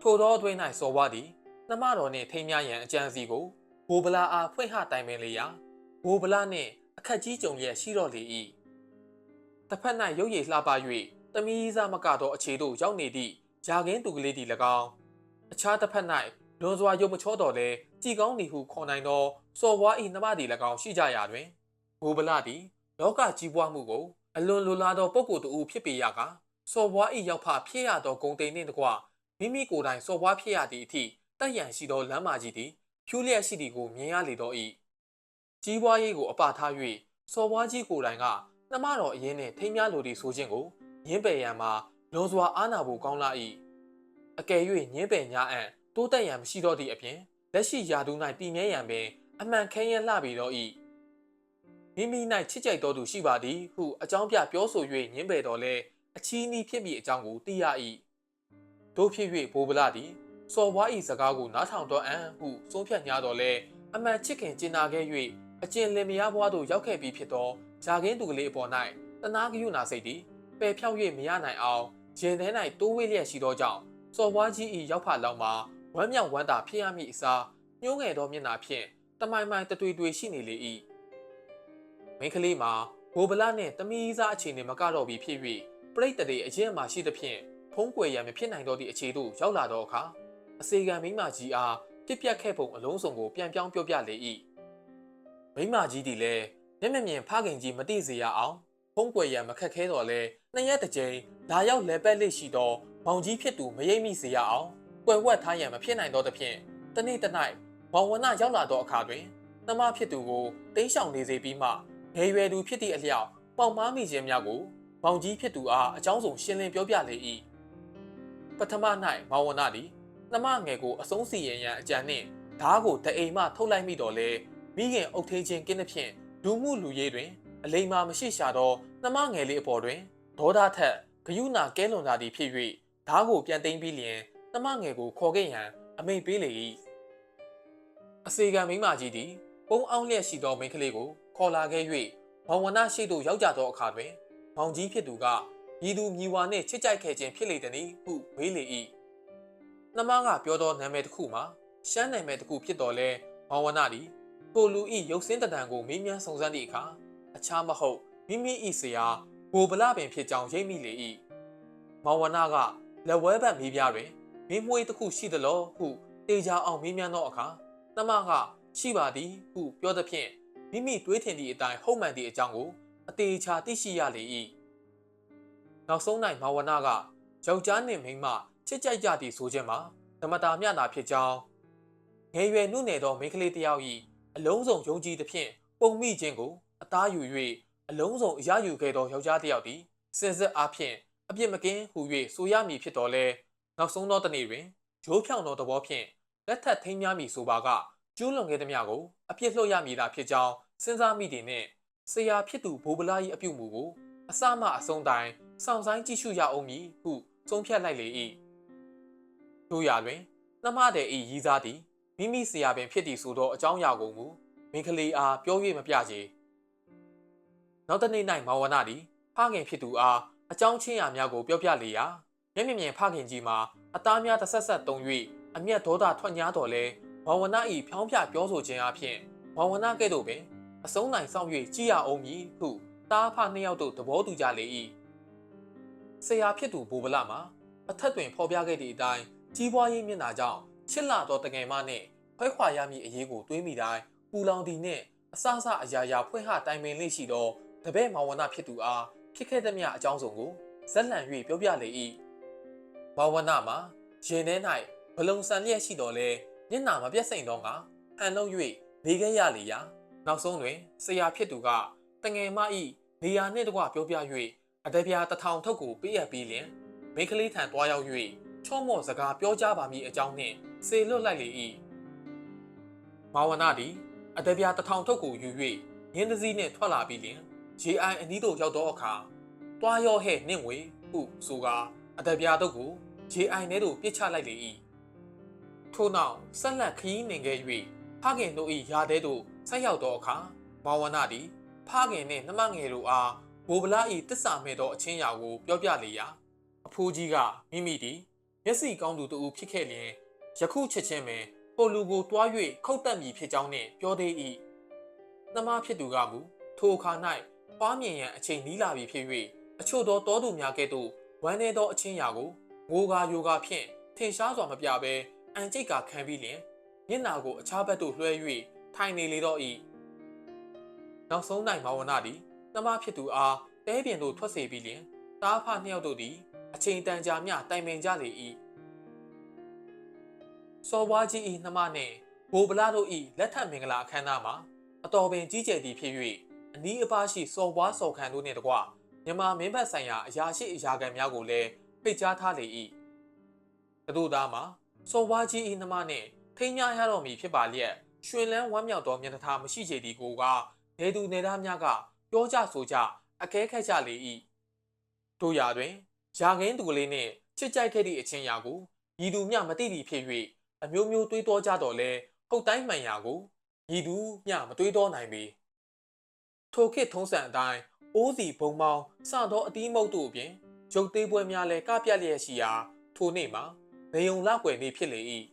ထိုသောအတွင်း၌စော်ဝါသည် နှမတော်နှင့်ထိမ်းမြရန်အကြံစီကိုဘိုဗလာအားဖွင့်ဟတိုင်ပင်လေရာဘိုဗလာနှင့်အခက်ကြီးကြုံလျက်ရှိတော့လေ၏တစ်ဖက်၌ရုပ်ရည်လှပ၍တမီးစားမကတော့အခြေတို့ရောက်နေသည့်ဂျာကင်းသူကလေးသည်၎င်းအခြားတစ်ဖက်၌လွန်စွာရုပ်မချောတော်လဲကြည်ကောင်းနေဟုခေါ်နိုင်သောစော်ဝါ၏နှမသည်၎င်းရှိကြရာတွင်ဘိုဗလာသည်လောကကြီးပွားမှုကိုအလွန်လိုလားသောပုဂ္ဂိုလ်တူဖြစ်ပေရကစော်ဘွား၏ရောက်ဖဖြစ်ရသောဂုံတိန်နှင့်တကွမိမိကိုယ်တိုင်စော်ဘွားဖြစ်ရသည့်အထိ တက်ရန်ရှိသောလမ်းမကြီးသည်ဖြူးလျက်ရှိသည်ကိုမြင်ရလေတော့၏ကြီးပွားရေးကိုအပထား၍စော်ဘွားကြီးကိုယ်တိုင်ကနှမတော်အရင်နှင့်ထိမ်းများလိုသည့်ဆိုခြင်းကိုညင်းပယ်ရန်မှာလွန်စွာအားနာဖို့ကောင်းလာ၏အကယ်၍ညင်းပယ်ညာအံ့တိုးတက်ရန်မရှိတော့သည့်အပြင်လက်ရှိယာဒူး၌တည်မြဲရန်ပင်အမှန်ခဲရင်လှပြီတော့၏မိမိ၌ချစ်ကြိုက်တော်သူရှိပါသည်ဟုအကြောင်းပြပြောဆို၍ညင်းပယ်တော်လဲအချီးနှီးဖြစ်မိအကြောင်းကိုသိရ၏တို့ဖြစ်၍ဘိုးဗလာသည် စော်ဘွား၏စကားကိုနားထောင်တော့အံ့ဟုဆုံးဖြတ်ညာတော်လဲအမှန်ချစ်ခင်ကျင်နာခဲ့၍အကျင်လင်မယားဘွားသို့ရောက်ခဲ့ပြီးဖြစ်သောဂျာကင်းသူကလေးအပေါ်၌တနာကယူနာစိတ်သည်ပယ်ဖြောက်၍မရနိုင်အောင်ရင်ထဲ၌တိုးဝေးလျက်ရှိသောကြောင့်စော်ဘွားကြီး၏ရောက်ဖလောက်မှာဝမ်းမြောက်ဝမ်းသာဖြစ်ရမည့်အစားညှိုးငယ်သောမျက်နှာဖြင့်တမိုင်မိုင်တတွေ့တွေ့ရှိနေလေ၏မိန်းကလေးမှာဘိုးဗလာနှင့်တမီးစားအခြေအနေမကတော့ပြီးဖြစ်၍ပရိသတ်တွေအရင်မှရှိသဖြင့်ဖုံးကွယ်ရန်မဖြစ်နိုင်တော့သည့်အခြေသို့ရောက်လာသောအခါ အစေခံမိမကြီးအားပြစ်ပြတ်ခဲ့ပုံအလုံးစုံကိုပြန်ပြောင်းပြောပြလေ၏မိမကြီးသည်လည်းမျက်မျက်မြင်ဖခင်ကြီးမသိစေရအောင်ဖုံးကွယ်ရန်မခက်ခဲတော့လဲနှစ်ရက်တစ်ကြိမ်လာရောက်လဲပက်လေးရှိသောမောင်ကြီးဖြစ်သူမရိပ်မိစေရအောင်ကွယ်ဝက်ထားရန်မဖြစ်နိုင်တော့သဖြင့်တနေ့တနေ့မောင်ဝနရောက်လာသောအခါတွင်နှမဖြစ်သူကိုတင်းရှောင်နေစေပြီးမှငယ်ရွယ်သူဖြစ်သည့်အလျောက်ပေါင်မားမိခြင်းများကိုမောင်ကြီးဖြစ်သူအားအကြောင်းစုံရှင်းလင်းပြောပြလေ၏ပထမ၌မောင်ဝနာသည် နှမငယ်ကိုအဆုံးစီရင်ရန်အကြံနှင့်ဓားကိုတအိမ်မှထုတ်လိုက်မိတော်လဲမိခင်အုပ်ထိန်ချင်းကင်းသဖြင့်လူမှုလူရေးတွင် အလိမ္မာမရှိရှာသောနှမငယ်လေးအပေါ်တွင်ဒေါသထက်ဂယုဏကဲလွန်သာသည်ဖြစ်၍ဓားကိုပြန်သိမ်းပြီးလျင်နှမငယ်ကိုခေါ်ခဲ့ရန်အမိန့်ပေးလေ၏အစေခံမိန်းမကြီးသည်ပုံအောင်လျက်ရှိသောမိန်းကလေးကိုခေါ်လာခဲ့၍မောင်ဝနာရှိသို့ရောက်ကြသောအခါတွင်မောင်ကြီးဖြစ်သူကမြည်သူမြည်ဝါနှင့်ချစ်ကြိုက်ခဲ့ခြင်းဖြစ်လေသည်။ဟုမေးလေ၏ နှမကပြောသောနာမည်တစ်ခုမှာရှမ်းနာမည်တစ်ခုဖြစ်တော်လဲမောင်ဝနာသည်ကိုလူဤရုပ်စင်းတံကိုမေးမြန်းစုံစမ်းသည့်အခါအခြားမဟုတ်မိမိဤဆရာဘိုဗလာပင်ဖြစ်ကြောင်းရိပ်မိလေ၏မောင်ဝနာကလက်ဝဲဘက်မေးပြတွင်မင်းမွေးတစ်ခုရှိသလားဟုတေချာအောင်မေးမြန်းသောအခါနှမကရှိပါသည်ဟုပြောသဖြင့်မိမိတွေးထင်သည့်အတိုင်းဟုတ်မှန်သည့်အကြောင်းကိုအသေးချာသိရှိရလေ၏နောက်ဆုံး၌မာဝနာကယောက်ျားနှင့်မိန်းမ ချစ်ကြိုက်ကြသည်ဆိုခြင်းမှာဓမ္မတာမျှတာဖြစ်ကြောင်းငယ်ရွယ်နှုတ်နယ်သောမိန်းကလေးတစ်ယောက်၏အလုံးစုံယုံကြည်သဖြင့်ပုံမိခြင်းကိုအသားယူ၍အလုံးစုံအရယူခဲ့သောယောက်ျားတစ်ယောက်သည်စင်စစ်အားဖြင့်အပြစ်မကင်းဟု၍ဆိုရမည်ဖြစ်တော်လဲနောက်ဆုံးသောတနေ့တွင်ဂျိုးဖြောင်သောသဘောဖြင့်လက်ထပ်ထိမ်းများမည်ဆိုပါကကျူးလွန်ခဲ့သည်များကိုအပြစ်လွှတ်ရမည်သာဖြစ်ကြောင်းစဉ်းစားမိသည်နှင့်ဆရာဖြစ်သူဘိုးဗလာ၏အပြုမူကိုအစမှအဆုံးတိုင်းစောင့်ဆိုင်ကြည့်ရှုရအောင်မည်ဟုဆုံးဖြတ်လိုက်လေ၏ တို့ရတွင်နှမတဲ့ဤရီးစားသည်မိမိဆရာပင်ဖြစ်သည်ဆိုသောအကြောင်းအရာကိုမူမိန်းကလေးအားပြော၍မပြချေနောက်တနေ့၌မောင်ဝနာသည်ဖခင်ဖြစ်သူအားအကြောင်းချင်းရာများကိုပြောပြလေရာမျက်မြင်မြင်ဖခင်ကြီးမှာအသားများတစ်ဆက်ဆက်တုံ၍အမျက်ဒေါသထွက်ညားတော်လဲမောင်ဝနာ၏ဖြောင်းပြပြောဆိုခြင်းအပြင်မောင်ဝနာကဲ့သို့ပင်အစုံနိုင်ဆောင်၍ကြည်ရအောင်မည်ဟုတားဖနှစ်ယောက်တို့သဘောတူကြလေ၏ဆရာဖြစ်သူဘိုဗလာမှာအထက်တွင်ဖော်ပြခဲ့သည့်အတိုင်း ကြီးပွားရေးမျက်နှာကြောင့်ချစ်လာသောတငယ်မနှင့်ခွဲခွာရမည့်အရေးကိုတွေးမိတိုင်းပူလောင်သည်နှင့်အဆအဆအရာရာဖွင့်ဟတိုင်ပင်လေးရှိသောတပည့်မောင်ဝနာဖြစ်သူအားဖြစ်ခဲ့သည်မြအကြောင်းစုံကိုဇက်လန်၍ပြောပြလေ၏မောင်ဝနာမှာရင်ထဲ၌ဘလုံဆန်လျက်ရှိတော်လဲမျက်နှာမပြတ်စိမ်တော့ကဟန်လုံး၍နေခဲ့ရလေရာနောက်ဆုံးတွင်ဆရာဖြစ်သူကတငယ်မ၏နေရာနှင့်တကွပြောပြ၍အတပြားတထောင်ထုတ်ကိုပေးအပ်ပြီးလျင်မိန်းကလေးထံတွားရောက်၍ ချော့မော့စကားပြောကြပါမည်အကြောင်းနှင့်စေလွတ်လိုက်လေ၏မာဝနာသည်အတပြားတထောင်ထုတ်ကိုယူ၍ရင်းတစည်းနှင့်ထွက်လာပြီးလျင် JI အနီးသို့ရောက်သောအခါတွားရောဟဲ့နှင့်ဝေဟုဆိုကာအတပြားတို့ကို JI ထဲသို့ပြစ်ချလိုက်လေ၏ထို့နောက်ဆက်လက်ခရီးနှင်ခဲ့၍ဖခင်တို့၏ယာတဲသို့ဆက်ရောက်သောအခါမောင်ဝနာသည်ဖခင်နှင့်နှမငယ်တို့အားဘိုဗလာ၏တစ္ဆာမဲ့သောအချင်းရာကိုပြောပြလေရာအဖိုးကြီးကမိမိသည် မျက်စိကောင်းသူတူဖြစ်ခဲ့လျင်ယခုချက်ချင်းပင်ပိုလူကိုတွား၍ခုတ်တက်မည်ဖြစ်ကြောင်းနှင့်ပြောသေး၏နှမဖြစ်သူကမူထိုအခါ၌ပွားမြင်ရန်အချိန်နီးလာပြီဖြစ်၍အချို့သောတောသူများကဲ့သို့ဝမ်းနေသောအချင်းရာကိုငိုကာယိုကာဖြင့်ထင်ရှားစွာမပြဘဲအန်ကျိတ်ကခံပြီးလျင်မျက်နာကိုအခြားဘက်သို့လွှဲ၍ထိုင်နေလေတော့၏နောက်ဆုံး၌မောင်ဝနာသည်နှမဖြစ်သူအားတဲပြင်သို့ထွက်စေပြီးလျင်တားဖနှစ်ယောက်တို့သည် အချိန်တန်ကြာမျှတိုင်ပင်ကြလေ၏စော်ဘွားကြီး၏နှမနှင့်ဘိုဗလာတို့၏လက်ထပ်မင်္ဂလာအခမ်းအနားမှာအတော်ပင်ကြီးကျယ်သည်ဖြစ်၍အနီးအပါးရှိစော်ဘွားစော်ခံတို့နှင့်တကွမြန်မာမင်းဘတ်ဆိုင်ရာအရာရှိအရာခံများကိုလည်းဖိတ်ကြားထားလေ၏တတို့သားမှာစော်ဘွားကြီး၏နှမနှင့်ထိမ်းညားရတော်မူဖြစ်ပါလျက်ရွှင်လန်းဝမ်းမြောက်သောမျက်နှာမရှိချေသည်ကိုကနေသူနေသားများကပြောကြဆိုကြအကဲခတ်ကြလေ၏တို့ရာတွင် ယာခင်းသူကလေးနှင့်ချစ်ကြိုက်ခဲ့သည့်အချင်းရာကိုဤသူမျှမသိသည်ဖြစ်၍အမျိုးမျိုးတွေးတောကြတော့လဲဟုတ်တိုင်းမှန်ရာကိုဤသူမျှမတွေးတောနိုင်ပေထိုခေတ်ထုံးစံအတိုင်းအိုးစီဘုံမောင်းစသောအတီးမုတ်တို့အပြင်ရုပ်သေးပွဲများလဲကပြက်လျက်ရှိရာထိုနေ့မှာနေုံလောက်ွယ်နေ့ဖြစ်လေ၏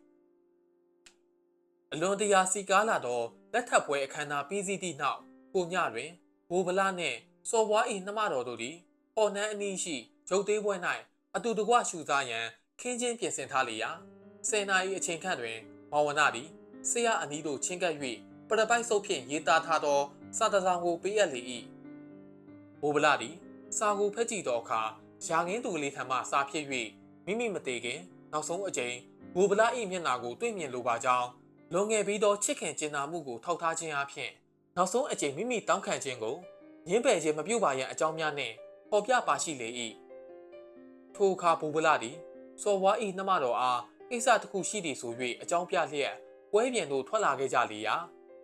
အလွန်တရာစီကားလာသောလက်ထပ်ပွဲအခမ်းအနားပြီးစီးသည့်နောက်ကိုညတွင်ဘိုဗလာနှင့်စော်ဘွား၏နှမတော်တို့သည်ပေါ်နှန်းအနီးရှိ ရုပ်သေးပွဲ၌အတူတကွရှူစားရန်ခင်းချင်းပြင်ဆင်ထားလေရာဆယ်နာရီအချိန်ခန့်တွင်မောင်ဝနာသည်ဆရာအနီးသို့ချင်းကပ်၍ပရပိုက်စုပ်ဖြင့်ရေးသားထားသောစာတစောင်ကိုပေးအပ်လေ၏ဘိုဗလာသည်စာကိုဖက်ကြည့်သောအခါရာငင်းသူကလေးထံမှစာဖြစ်၍မိမိမသေးခင် နောက်ဆုံးအကြိမ်ဘိုဗလာ၏မျက်နှာကိုတွေ့မြင်လိုပါကြောင်းလွန်ငယ်ပြီးသောချစ်ခင်ကျင်နာမှုကိုထောက်ထားခြင်းအပြင်နောက်ဆုံးအကြိမ်မိမိတောင်းခံခြင်းကိုရင်းပယ်ခြင်းမပြုတ်ပါရန်အကြောင်းများနှင့်ပေါ်ပြပါရှိလေ၏ ထိုအခါဘူဗလာသည်စော်ဝါဤနှမတော်အားကိစ္စတစ်ခုရှိသည်ဆို၍အကြောင်းပြလျက်ပွဲပြင်သို့ထွက်လာခဲ့ကြလေရာ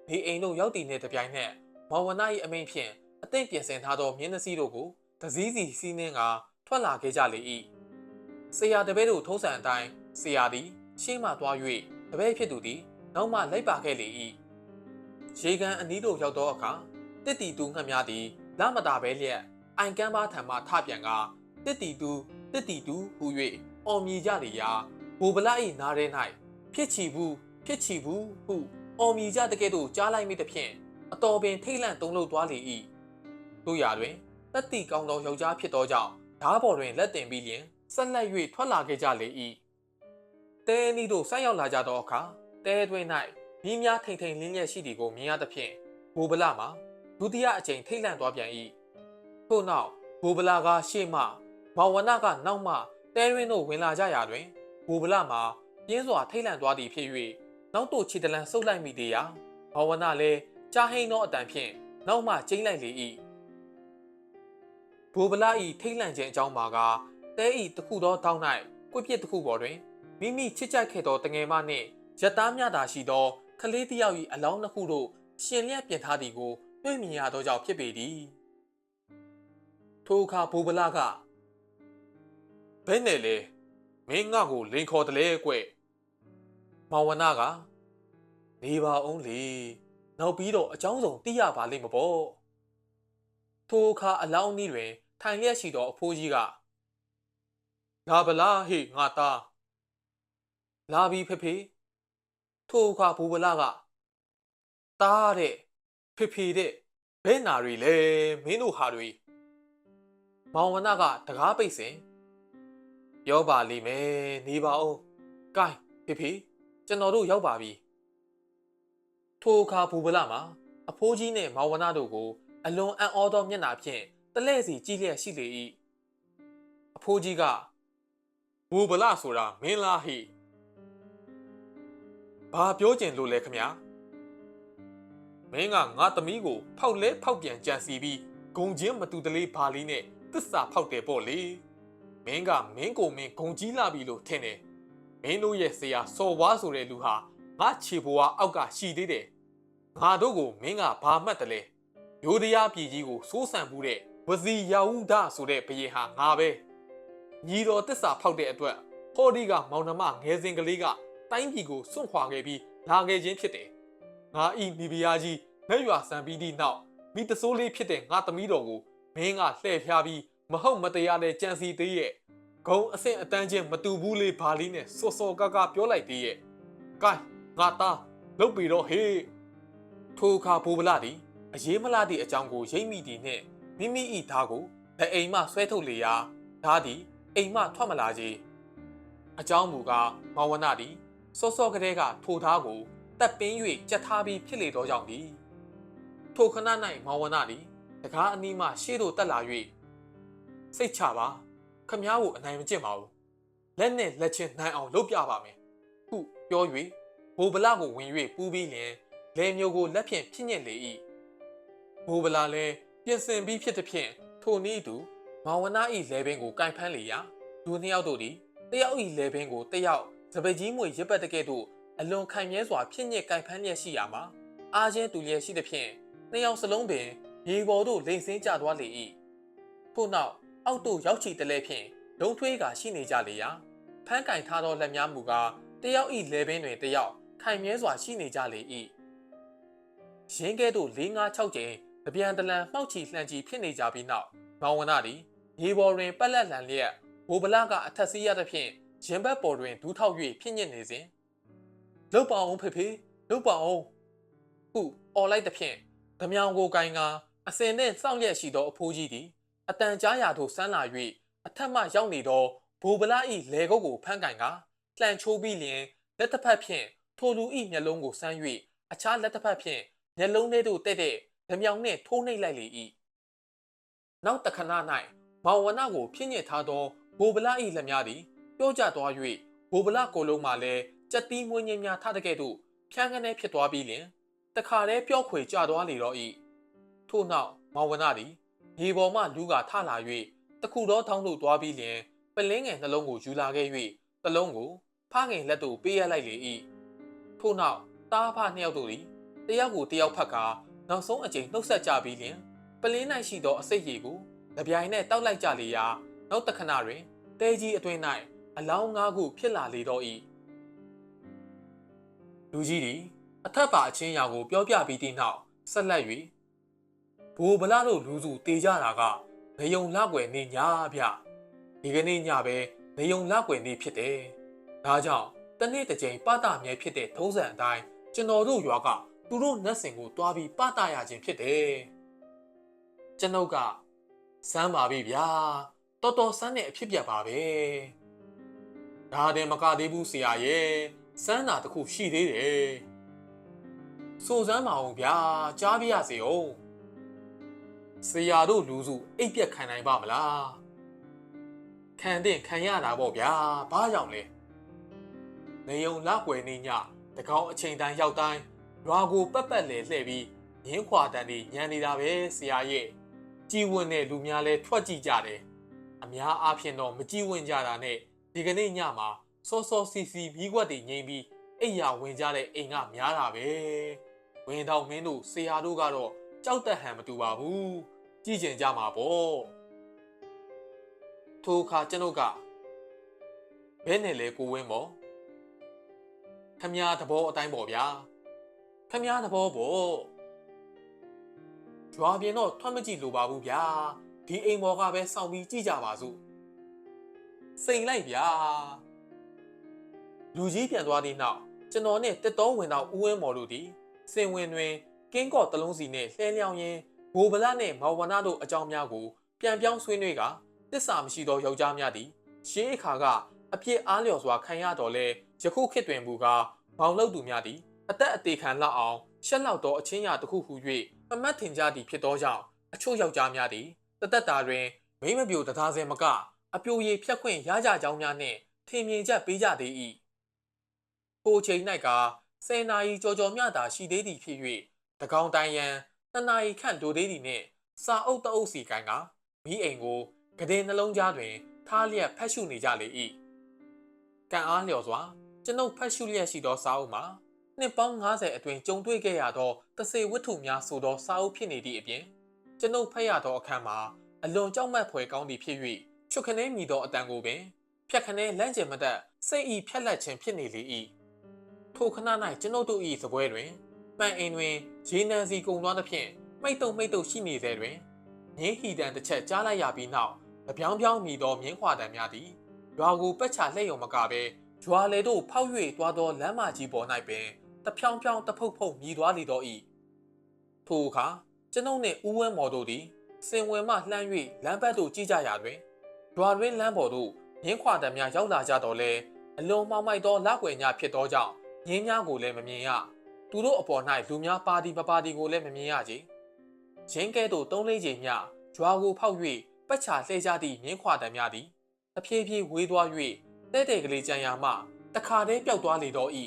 ဒီအိမ်တို့ရောက်တည်နှင့်တပြိုင်နက်မောင်ဝနာ၏အမိန့်ဖြင့်အသင့်ပြင်ဆင်ထားသောမြင်းနှစီတို့ကိုတစည်းစီစီးနှင်းကထွက်လာခဲ့ကြလေ၏ဆရာတပည့်တို့ထုံးစံအတိုင်းဆရာသည် ရှေ့မှသွား၍တပည့်ဖြစ်သူသည် နောက်မှလိုက်ပါခဲ့လေ၏ရေကန်အနီးတို့ရောက်သောအခါတစ်တီတူငှက်များသည်လမတာပဲလျက်အိုင်ကမ်းပါထံမှထပြန်က တစ်တီတူတစ်တီတူဟူ၍အော်မြည်ကြလေရာဘူဗလာ၏နားထဲ၌ဖြစ်ချီဘူးဖြစ်ချီဘူးဟုအော်မြည်ကြတကဲ့သို့ကြားလိုက်မိသဖြင့်အတော်ပင်ထိတ်လန့်တုန်လှုပ်သွားလေ၏တို့ရာတွင်တက်တီကောင်းသောယောက်ျားဖြစ်သောကြောင့်ဓားပေါ်တွင်လက်တင်ပြီးလျင်ဆက်လက်၍ထွက်လာခဲ့ကြလေ၏တဲနီတို့ဆိုက်ရောက်လာကြသောအခါတဲတွင်၌မြင်းများထိန်ထိန်လင်းလျက်ရှိသည်ကိုမြင်ရသဖြင့်ဘူဗလာမှာဒုတိယအကြိမ်ထိတ်လန့်သွားပြန်၏ထို့နောက်ဘူဗလာကရှေ့မှ မောင်ဝနကနောက်မှတဲရင်းတို့ဝင်လာကြရာတွင်ဘူဗလာမှာပြင်းစွာထိတ်လန့်သွားသည်ဖြစ်၍နောက်တို့ခြေတလန်ဆုပ်လိုက်မိသေးရာမောင်ဝနလည်းကြားဟိန်းသောအတန်ဖြင့်နောက်မှကျိမ့်လိုက်လေ၏ဘူဗလာ၏ထိတ်လန့်ခြင်းအကြောင်းမှာကတဲဤတစ်ခုသောတောင်း၌ကွပြစ်တစ်ခုပေါ်တွင်မိမိချစ်ကြိုက်ခဲ့သောတငယ်မနှင့်ရသားများသာရှိသောကလေးတစ်ယောက်၏အလောင်းနှစ်ခုတို့ရှင်လျက်ပြင်ထားသည်ကိုတွေ့မြင်ရသောကြောင့်ဖြစ်ပေသည်ထိုအခါဘူဗလာက ဘယ်နဲ့လဲမင်းငါ့ကိုလိန်ခေါ်တယ်လေကွမောင်ဝနာကနေပါအောင်လေနောက်ပြီးတော့အကြောင်းစုံသိရပါလိမ့်မပေါ့ထိုအခါအလောင်းနီးတွင် ထိုင်လျက်ရှိသောအဖိုးကြီးကလာဗလားဟေ့ငါသားလာပြီဖေဖေထိုအခါဘူဗလာကတားတဲ့ဖေဖေတဲ့ဘဲနာတွေလဲမင်းတို့ဟာတွေမောင်ဝနာကတကားပိတ်စင် ပြောပါလိမ့်မယ်နေပါဦးကဲဖေဖေကျွန်တော်တို့ရောက်ပါပြီထိုအခါဘူဗလာမှာအဖိုးကြီးနဲ့မောင်ဝနာတို့ကို အလွန်အံ့ဩသောမျက်နှာဖြင့်တလဲစီကြည့်လျက်ရှိလေ၏အဖိုးကြီးကဘူဗလာဆိုတာမင်းလားဟိဘာပြောကျင်လို့လဲခမညာမင်းကငါသမီးကိုဖောက်လဲဖောက်ပြန်ကြံစီပြီးဂုံချင်းမတူတလေးဘာလေးနဲ့တစ္ဆာဖောက်တယ်ပေါ့လေ မင်းကမင်းကိုမင်းဂုံကြီးလာပြီလို့ထင်တယ်မင်းတို့ရဲ့ဆရာစော်ဝါဆိုတဲ့လူဟာငါခြေဘွားအောက်ကရှိသေးတယ်ငါတို့ကိုမင်းကဘာမှတ်တယ်လဲရိုးတရားပြည်ကြီးကိုစိုးစံမှုတဲ့ဝစီယာဟုဒဆိုတဲ့ဘယေဟာငါပဲညီတော်တစ္ဆာဖောက်တဲ့အတွက်ဟောဒီကမောင်နှမငယ်စဉ်ကလေးကတိုင်းပြည်ကိုစွန့်ခွာခဲ့ပြီးလာခဲ့ခြင်းဖြစ်တယ်ငါဤမိဖုရားကြီးမဲ့ရွာစံပြီးသည့်နောက်မိတစိုးလေးဖြစ်တဲ့ငါသမီးတော်ကိုမင်းကလှည့်ဖျားပြီး မဟုတ်မတရားတဲ့ကြံစီသေးရဲ့ဂုံအဆင့်အတန်းချင်းမတူဘူးလေဘာလေးနဲ့စောစောကားကားပြောလိုက်သေးရဲ့ကဲငါသားလုတ်ပြီတော့ဟေးထိုအခါဘိုးဗလာသည်အရေးမလားသည့်အကြောင်းကိုရိပ်မိသည်နှင့်မိမိ၏ဓာကိုလက်အိမ်မှဆွဲထုတ်လေရာဓာသည်အိမ်မှထွက်မလာကြီးအကြောင်းမူကားမောင်ဝနသည်စောစောကလေးကထိုဓာကိုတက်ပင်း၍ကြက်ထားပြီးဖြစ်လေသောကြောင့်သည်ထိုခဏ၌မောင်ဝနသည်တကားအနီးမှရှေ့သို့တက်လာ၍ စိတ်ချပါခမ ्या ကိုအနိုင်မကျင့်ပါဘူးလက်နဲ့လက်ချင်းနိုင်အောင်လုပ်ပြပါမယ်ဟုပြော၍ဘိုးဗလာကိုဝင်၍ပူးပြီးလျင်လေမျိုးကိုလက်ဖြင့်ဖြစ်ညက်လေ၏ဘိုးဗလာလည်းပြင်ဆင်ပြီးဖြစ်သည်ဖြင့်ထိုနည်းသူမောင်ဝနာ၏လေပင်ကိုကင်ဖမ်းလေရာဒူနှစ်ယောက်တို့သည်တယောက်၏လေပင်ကိုတယောက်စပကြီးမွေရစ်ပတ်တကဲ့သို့အလွန်ခိုင်မြဲစွာဖြစ်ညစ်ကင်ဖမ်းလျက်ရှိရာမှာအားချင်းတူလျက်ရှိသည်ဖြင့်နှစ်ယောက်စလုံးပင်ရေပေါ်သို့လိမ့်ဆင်းကျသွားလေ၏ထို့နောက် အောက်သို့ရောက်ချီတလဲဖြင့်ဒုံထွေးကရှိနေကြလေရာဖမ်းကင်ထားသောလက်များမူကားတယောက်ဤလေပင်တွင်တယောက်ခိုင်မြဲစွာရှိနေကြလေ၏ရင်းကဲ့သို့၄၅၆ကျင်းတပြန်တလန်မှောက်ချီလှန်ချီဖြစ်နေကြပြီးနောက်မောင်ဝနာသည်ရေပေါ်တွင်ပက်လက်လန်လျက်ဘိုဗလာကအထက်စီးရသဖြင့်ရင်ဘတ်ပေါ်တွင်ဒူးထောက်၍ဖြစ်ညစ်နေစဉ်လုတ်ပါအောင်ဖေဖေလုတ်ပါအောင်ဟုអော်လိုက်သဖြင့်ဓမြောင်ကိုကိုင်ကအစင်နှင့်စောင့်ရက်ရှိသောအဖိုးကြီးသည် အတန်ကြားရာသို့ဆန်းလာ၍အထက်မှရောက်နေသောဘိုဗလာ၏လေကုတ်ကိုဖမ်းကင်ကလှန်ချိုးပြီးလျင်လက်တစ်ဖက်ဖြင့်ထိုလူ၏မျက်လုံးကိုဆန်း၍အခြားလက်တစ်ဖက်ဖြင့်မျက်လုံးထဲသို့တက်တဲ့ဓမြောင်နှင့်ထိုးနှိပ်လိုက်လေ၏နောက်တခဏ၌မောင်ဝနကိုဖြင်းညစ်ထားသောဘိုဗလာ၏လက်များသည်ပြောကြသွား၍ဘိုဗလာကိုလုံးမှလည်းကြက်တီးမွေးငင်းများထတဲ့ကဲ့သို့ဖြန်းကနေဖြစ်သွားပြီးလျင်တခါတည်းပျော့ခွေကျသွားလေတော့ဤထို့နောက်မောင်ဝနသည် မြေပေါ်မှလူကထလာ၍တခုသောထောင်းသို့သွားပြီးလျင်ပလင်းငယ်နှလုံးကိုယူလာခဲ့၍တလုံးကိုဖငင်လက်သို့ပေးရလိုက်လေ၏ထို့နောက်တားဖနှစ်ယောက်တို့သည်တယောက်ကိုတယောက်ဖက်ကာနောက်ဆုံးအကြိမ်နှုတ်ဆက်ကြပြီးလျင်ပလင်း၌ရှိသောအစိတ်ရည်ကိုကြပြိုင်နှင့်တောက်လိုက်ကြလေရာနောက်တခဏတွင်တဲကြီးအတွင်း၌အလောင်းငါးခုဖြစ်လာလေတော့၏လူကြီးသည်အထက်ပါအချင်းရာကိုပြောပြပြီးသည့်နောက်ဆက်လက်၍ ဘိုးဗလာတို့လူစုတေကြတာကနေုံလောက်ွယ်နေညာဗျဒီကနေ့ညပဲနေုံလောက်ွယ်နေဖြစ်တယ်ဒါကြောင့်တနေ့တစ်ချိန်ပတမြဲဖြစ်တဲ့ထုံးစံအတိုင်းကျွန်တော်တို့ရွာကသူတို့နတ်စင်ကိုတွားပြီးပတရခြင်းဖြစ်တယ်ကျွန်ုပ်ကစမ်းပါပြီဗျာတော်တော်စမ်းတဲ့အဖြစ်ပြက်ပါပဲဒါတင်မကသေးဘူးဆရာရဲ့စမ်းတာတခုရှိသေးတယ်စိုးစမ်းပါအောင်ဗျာကြားပြရစေအောင် ဆရာတို့လူစုအိပ်ပြက်ခံနိုင်ပါမလားခံတဲ့ခံရတာပေါ့ဗျာဘာကြောင့်လဲနေုံလောက်ွယ်နေညတကောင်အချိန်တိုင်းရောက်တိုင်းရွာကိုပက်ပက်လေလှည့်ပြီးငင်းခွာတန်တွေညံနေတာပဲဆရာရဲ့ကြည်ဝင်တဲ့လူများလဲထွက်ကြည့်ကြတယ်အများအားဖြင့်တော့မကြည်ဝင်ကြတာနဲ့ဒီကနေ့ညမှာစောစောစီစီမိကွက်တွေငိမ့်ပြီးအိယာဝင်ကြတဲ့အိမ်ကများတာပဲဝင်တော့မင်းတို့ဆရာတို့ကတော့ကြောက်တတ်ဟန်မတူပါဘူး ကြည့်ကျင်ကြမှာပေါ့ထိုအခါကျွန်ုပ်ကဘဲနဲ့လဲကိုဝင်းပေါ့ခမည်းသဘောအတိုင်းပေါ့ဗျာခမည်းသဘောပေါ့ရွာပြင်တော့ထွက်မကြည့်လိုပါဘူးဗျာဒီအိမ်ပေါ်ကပဲစောင့်ပြီးကြည့်ကြပါစို့စိန်လိုက်ဗျာလူကြီးပြန်သွားသည့်နောက်ကျွန်တော်နဲ့တက်တော်ဝင်တော့ဦးဝင်းမော်တို့သည်စင်ဝင်တွင်ကင်းကော့တလုံးစီနဲ့လှဲလျောင်းရင်း ဘိုဗလာနှင့်မောင်ဝနာတို့အကြောင်းများကိုပြန်ပြောင်းဆွေးနွေးကတစ္ဆာမရှိသောယောက်ျားများသည်ရှေးအခါကအပြစ်အားလျော်စွာခံရတော်လဲယခုခေတ်တွင်မူကားမောင်လောက်သူများသည်အသက်အသေးခံလောက်အောင်ရှက်လောက်သောအချင်းရာတစ်ခုဟူ၍အမတ်ထင်ကြသည်ဖြစ်သောကြောင့်အချို့ယောက်ျားများသည်တသက်တာတွင်မိမပြိုတသားစင်မကအပြိုရည်ဖြတ်ခွင့်ရကြကြောင်းများနှင့်ထင်မြင်ချက်ပေးကြသေး၏ထိုချိန်၌ကဆယ်နာရီကြော်ကြော်မြတာရှိသေးသည်ဖြစ်၍တကောင်တိုင်ရန် နှစ်နာရီခန့်လိုသေးသည်နှင့်စာအုပ်တအုပ်စီကိုင်းကမိအိမ်ကိုကတဲ့နှလုံးကြားတွင် ထားလျက်ဖတ်ရှုနေကြလေ၏ကံအားလျော်စွာကျွန်ုပ်ဖတ်ရှုလျက်ရှိသောစာအုပ်မှာနှစ်ပေါင်း90အတွင်းကြုံတွေ့ခဲ့ရသောတစေဝတ္ထုများဆိုသောစာအုပ်ဖြစ်နေသည့်အပြင်ကျွန်ုပ်ဖတ်ရသောအခန်းမှာအလွန်ကြောက်မက်ဖွယ်ကောင်းသည်ဖြစ်၍ချွတ်ခနဲမိသောအတန်ကိုပင်ဖြတ်ခနဲလန့်ကျင်မတတ်စိတ်ဤဖြက်လက်ခြင်းဖြစ်နေလေ၏ထိုခဏ၌ကျွန်ုပ်တို့၏သပွဲတွင် ပန်အိမ်တွင်ရေနံစီကုံသွားသဖြင့်မိတ်တုံမိတ်တုံရှိနေသည်တွင်ငင်းဟီတန်တစ်ချက်ကြားလိုက်ရပြီးနောက်အပြောင်းပြောင်းမိသောမြင်းခွာတံများသည်ရွာကိုပက်ချလှည့်ရုံမကဘဲရွာလေတို့ဖောက်၍သွားသောလမ်းမကြီးပေါ်၌ပင်တဖြောင်းဖြောင်းတဖုတ်ဖုတ်မြည်သွားလေတော့၏ထိုအခါကျွန်ုပ်နှင့်ဦးဝင်းမော်တို့သည်စင်ဝင်မှလှမ်း၍လမ်းဘက်သို့ကြည့်ကြရာတွင်ရွာတွင်လမ်းပေါ်သို့မြင်းခွာတံများရောက်လာကြတော့လဲအလွန်မှောင်မိုက်သောလက်ွယ်ညဖြစ်သောကြောင့်ငင်းများကိုလည်းမမြင်ရ သူတို့အပေါ်၌လူများပါတီမပါတီကိုလည်းမမြင်ရကြရင်းကဲသို့သုံးလေးချိန်မြရွာကိုဖောက်၍ပတ်ချလှဲကြသည့်မြင်းခွာတံများသည်တဖြည်းဖြည်းဝေးသွား၍တဲတဲကလေးကြံရမှတခါတည်းပျောက်သွားလေတော့၏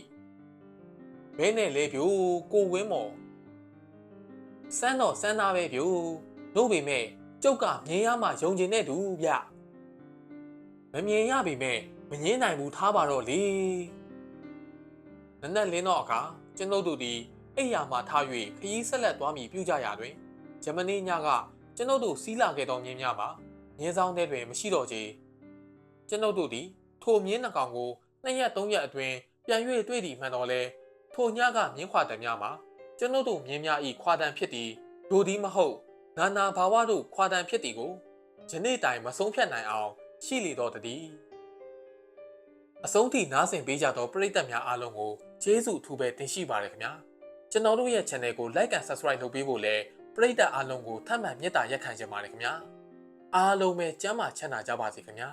ဘဲနဲ့လေပြိုကိုဝင်းမော်စမ်းတော့စမ်းသားပဲပြိုတို့ပေမဲ့ကျုပ်ကမြင်ရမှယုံကျင်တဲ့သူဗျမမြင်ရပေမဲ့မငင်းနိုင်ဘူးထားပါတော့လေ နနက်လင်းတော့အခါကျွန်ုပ်တို့သည်အိယာမှထား၍ခရီးဆက်လက်သွားမည်ပြုကြရာတွင်ဂျမနီညကကျွန်ုပ်တို့စီးလာခဲ့သောမြင်းများမှာမြင်းဆောင်တဲ့တွင်မရှိတော့ချေကျွန်ုပ်တို့သည်ထိုမြင်းနှကောင်ကိုနှစ်ရက်သုံးရက်အတွင်းပြန်၍တွေ့သည်မှန်တော်လဲထိုညကမြင်းခွာတံများမှာကျွန်ုပ်တို့မြင်းများ၏ခွာတံဖြစ်သည်ဒိုသည်မဟုတ်နာနာဘာဝတို့ခွာတံဖြစ်သည်ကိုယနေ့တိုင်မဆုံးဖြတ်နိုင်အောင်ရှိလေတော့တည်းအဆုံးထိနားဆင်ပေးကြသောပရိသတ်များအားလုံးကို ကျေးဇူးအထူးပဲတင်ရှိပါရခင်ဗျာကျွန်တော်တို့ရဲ့ channel ကို like and subscribe လုပ်ပေးဖို့လည်းပရိသတ်အားလုံးကိုထပ်မံမေတ္တာရက်ခံချင်ပါတယ်ခင်ဗျာအားလုံးပဲကျမ်းမာချမ်းသာကြပါစေခင်ဗျာ